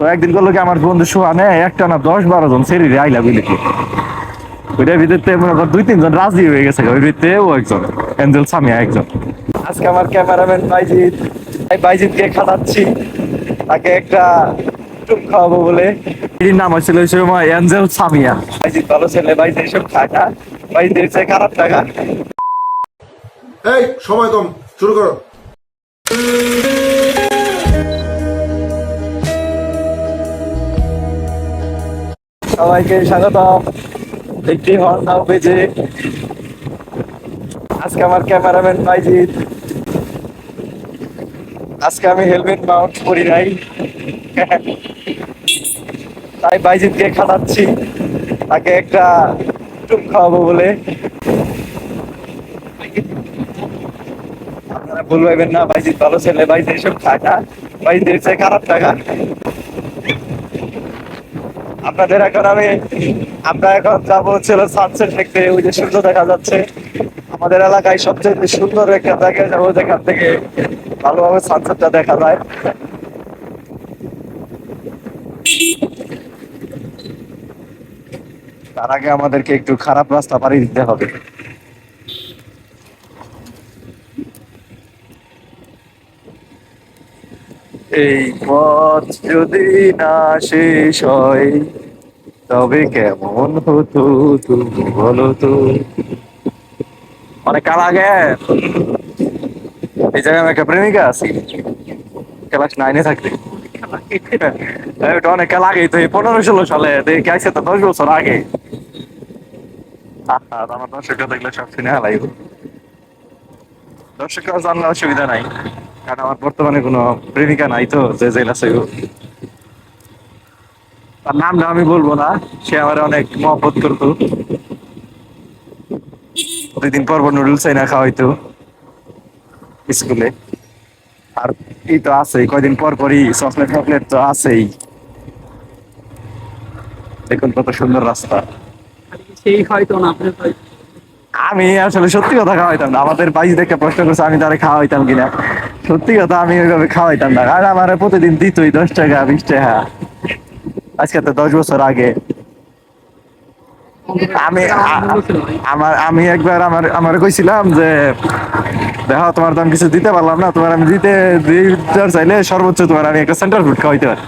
তো একদিন করল কি আমার বন্ধু সোহানে একটা না দশ বারো জন সেরি রে আইলা বিলিকে ওইটার ভিতরে মনে কর দুই তিনজন রাজি হয়ে গেছে ওই ভিতরে ও একজন এঞ্জেল সামিয়া একজন। আজকে আমার ক্যামেরাম্যান বাইজিৎ। এই বাইজিৎকে খাটাচ্ছি। তাকে একটা টুক খাওয়াবো বলে। এর নাম হয়েছিল ওই সময় এঞ্জেল সামিয়া। বাইজিৎ ভালো ছেলে বাইজিৎ এসব খায় না। বাইজিৎ চেয়ে খারাপ টাকা এই সময় কম শুরু করো। সবাইকে স্বাগত একটি হর্ন নাও বেজে। আজকে আমার ক্যামেরাম্যান বাইজিৎ। আজকে আমি হেলমেট মাউন্ট করি নাই। তাই বাইজিৎকে খাটাচ্ছি। তাকে একটা টুক খাওয়াবো বলে। আপনারা ভুল ভাইবেন না, বাইজিৎ ভালো ছেলে। বাইজিৎ এসব খায় না। বাইজিৎ খারাপ টাকা। আপনাদের এখন আমি, আমরা এখন যাব ছিল সানসেট দেখতে, ওই যে সূর্য দেখা যাচ্ছে। আমাদের এলাকায় সবচেয়ে সুন্দর একটা জায়গায় যাব যেখান থেকে ভালোভাবে সানসেটটা দেখা যায়। তার আগে আমাদেরকে একটু খারাপ রাস্তা পাড়ি দিতে হবে। এই পথ যদি না শেষ হয় তবে কেমন হতো তুমি বলো তো? অনেক কাল আগে। এই জায়গায় একটা প্রেমিকা আছি। ক্লাস নাইনে থাকতে। অনেক কাল আগে তো পনেরো ষোলো সালে দেখে তো দশ বছর আগে। আহা, আমার দর্শকরা দেখলে সব শুনে হালাইব দর্শকরা জানলে অসুবিধা নাই। কারণ আমার বর্তমানে কোনো প্রেমিকা নাই তো যে জেল গো। তার নামটা আমি বলব না সে আমার অনেক মহব্বত করতো। প্রতিদিন পর নুডলস না খাওয়াইতো স্কুলে। আর এই তো আছেই কয়দিন পর পরই চকলেট ফকলেট তো আছেই। দেখুন কত সুন্দর রাস্তা। সেই হয়তো না আপনার আমি আসলে সত্যি কথা খাওয়াইতাম না আমাদের বাইশ দেখে প্রশ্ন করছে আমি তারা খাওয়াইতাম কিনা? সত্যি কথা আমি ওইভাবে খাওয়াইতাম না আর আমার প্রতিদিন দিতই দশ টাকা বিশ টাকা। আজকে তো দশ বছর আগে। আমি আমার, আমি একবার আমার আমার কইছিলাম যে, দেখো, তোমার আমি কিছু দিতে পারলাম না, তোমার আমি দিতে দিতে চাইলে সর্বোচ্চ তোমার আমি একটা সেন্টার ফুড খাওয়াইতে পারি।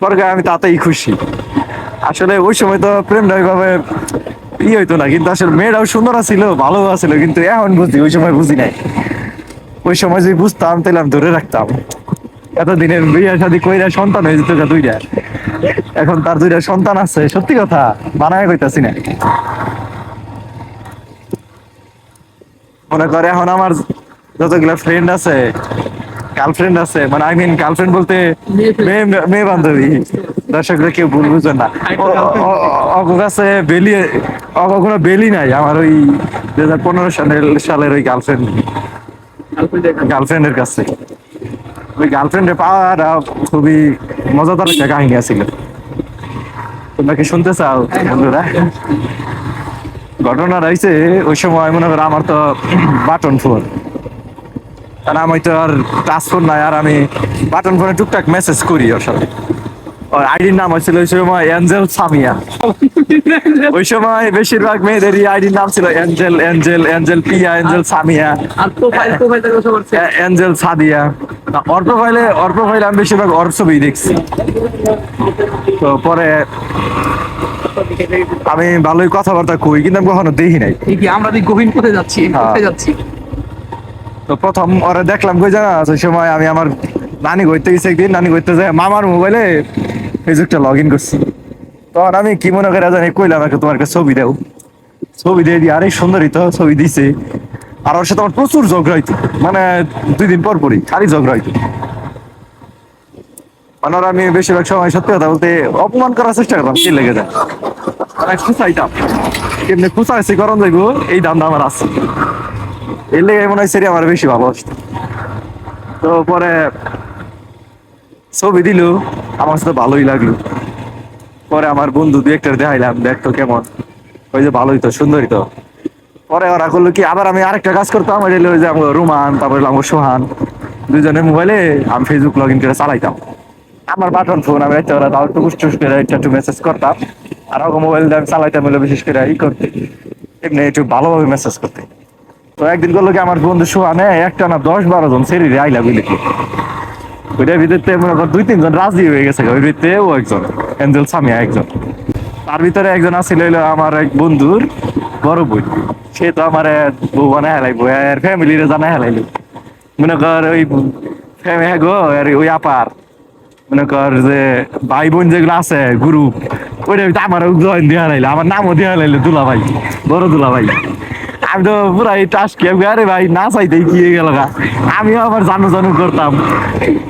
পরে আমি তাতেই খুশি। আসলে ওই সময় তো প্রেমটা ওইভাবে ই হইতো না, কিন্তু আসলে মেয়েরাও সুন্দর ছিল ভালো আছিল, কিন্তু এখন বুঝি, ওই সময় বুঝি নাই। ওই সময় যদি বুঝতাম, তাহলে আমি ধরে রাখতাম। এতদিনের বিয়ে শাদি কইরা সন্তান হয়ে যেত দুইটা। এখন তার দুইটা সন্তান আছে, সত্যি কথা, বানায় কইতাছি না। মনে করে এখন আমার যতগুলা ফ্রেন্ড আছে গার্লফ্রেন্ড আছে মানে আই মিন গার্লফ্রেন্ড বলতে মেয়ে বান্ধবী, দর্শকরা কেউ ভুল বুঝবেন না। অগো কাছে বেলি, অগো কোনো বেলি নাই, আমার ওই দুই হাজার পনেরো সালের সালের ওই গার্লফ্রেন্ড গার্লফ্রেন্ডের কাছে। ওই গার্লফ্রেন্ডে পাওয়ার খুবই মজাদার একটা কাহিনী আছিল তোমরা কি শুনতে চাও বন্ধুরা? ঘটনা রয়েছে ওই সময় মনে করো আমার তো বাটন ফোন আর আমি তো আর টাচ ফোন নাই আর আমি বাটন ফোনে টুকটাক মেসেজ করি ওর সাথে। ওর আইডির নাম হয়েছিল ওই সময় এঞ্জেল সামিয়া ওই সময় বেশিরভাগ মেয়েদেরই আইডির নাম ছিল angel angel angel Piya angel Samia angel Sadia না, ওর প্রোফাইলে ওর প্রোফাইলে আমি বেশিরভাগ ছবি দেখছি। তো পরে আমি ভালোই কথাবার্তা কই কিন্তু আমি কখনো দেখি নাই। কি আমরা দি গহীন কোথায় যাচ্ছি? হ্যাঁ। কোথায় যাচ্ছি? তো প্রথম ওরা দেখলাম কই জানা ওই সময় আমি আমার নানি গইতে গেছি একদিন নানি গইতে যায় মামার মোবাইলে ফেসবুকটা লগ ইন করছি। তখন আমি কি মনে করে জানি কইলাম আমাকে তোমার কাছে ছবি দাও। ছবি দিয়ে দিয়ে আরে সুন্দরী তো ছবি দিছে। আর ওর সাথে আমার প্রচুর ঝগড়া হইতো। মানে দুই দিন পর পরই, খালি ঝগড়া হইতো। মানে ওরা আমি বেশিরভাগ সময় সত্যি কথা বলতে অপমান করার চেষ্টা করতাম, কি লেগে যায়। মানে কেমনি এই আমার আছে। এর লেগে মনে হয় আমার বেশি ভালোবাসতো। তো পরে ছবি দিল, আমার সাথে ভালোই লাগল। পরে আমার বন্ধু দু একটা দেখাইলাম দেখতো কেমন। ওই যে ভালোই তো, সুন্দরই তো। পরে ওরা করল কি, আবার আমি আরেকটা কাজ করতাম যে ওই যে আমার রুমান, তারপরে আমার সোহান দুজনের মোবাইলে আমি ফেসবুক লগ ইন করে চালাইতাম। আমার বাটন ফোন আমি একটা ওরা টুকুস টুস করে একটা একটু মেসেজ করতাম, আর ওকে মোবাইল দিয়ে আমি চালাইতাম হলো বিশেষ করে ই করতে। এমনি একটু ভালোভাবে মেসেজ করতে। তো একদিন করল কি, আমার বন্ধু সোহানে একটা না দশ বারো জন সেরি আইলা বুঝলি কি? ওইটার ভিতরে মনে কর দুই তিনজন রাজি হয়ে গেছে ওই ভিতরে ও একজন এঞ্জেল সামিয়া একজন। তার ভিতরে একজন হইল আমার এক বন্ধুর বড় সে তো আমার বউ বানায় হেলাইবো, আর ফ্যামিলিরে জানায় হেলাইলো। মনে কর ওই ফ্যামিলি গো, আর ওই আপার। মনে কর যে ভাই বোন যেগুলো আছে, গুরু, ওইটা আমার জয়েন দেওয়া লাইলো আমার নামও দেওয়া লাইলো দুলা ভাই বড় দুলা ভাই আমি তো পুরা এই টাস কে আরে ভাই, না চাইতেই কি গেল গা। আমিও আবার জানু জানু করতাম।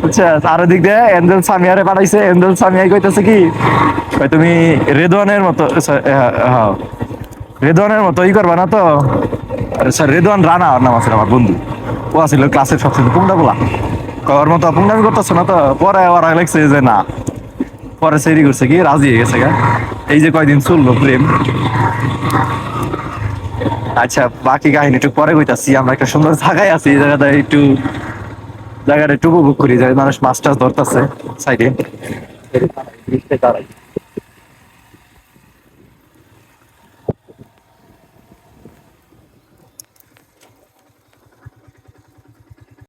আচ্ছা আর দিক দিয়ে এন্ডেল সামিয়ারে পাঠাইছে এন্ডেল সামিয়াই কইতেছে কি তুমি রেদওয়ানের মতো হ্যাঁ রেদওয়ানের মতো, ই করবা না তো? স্যার, রেদওয়ান রানা নাম আছে আমার বন্ধু। ও আছিল ক্লাসের সবচেয়ে পুংটা বলা কবার মতো পুংটামি করতেছে না তো? পরে ওরা লাগছে যে না। পরে সেরি করছে কি, রাজি হয়ে গেছে গা। এই যে কয়দিন চলল প্রেম। আচ্ছা বাকি কাহিনী একটু পরে কইতাছি। আমরা একটা সুন্দর জায়গায় আছি, এই জায়গাটা একটু জায়গাটা একটু উপভোগ করি যায় মানুষ মাছ টাছ ধরতেছে সাইডে।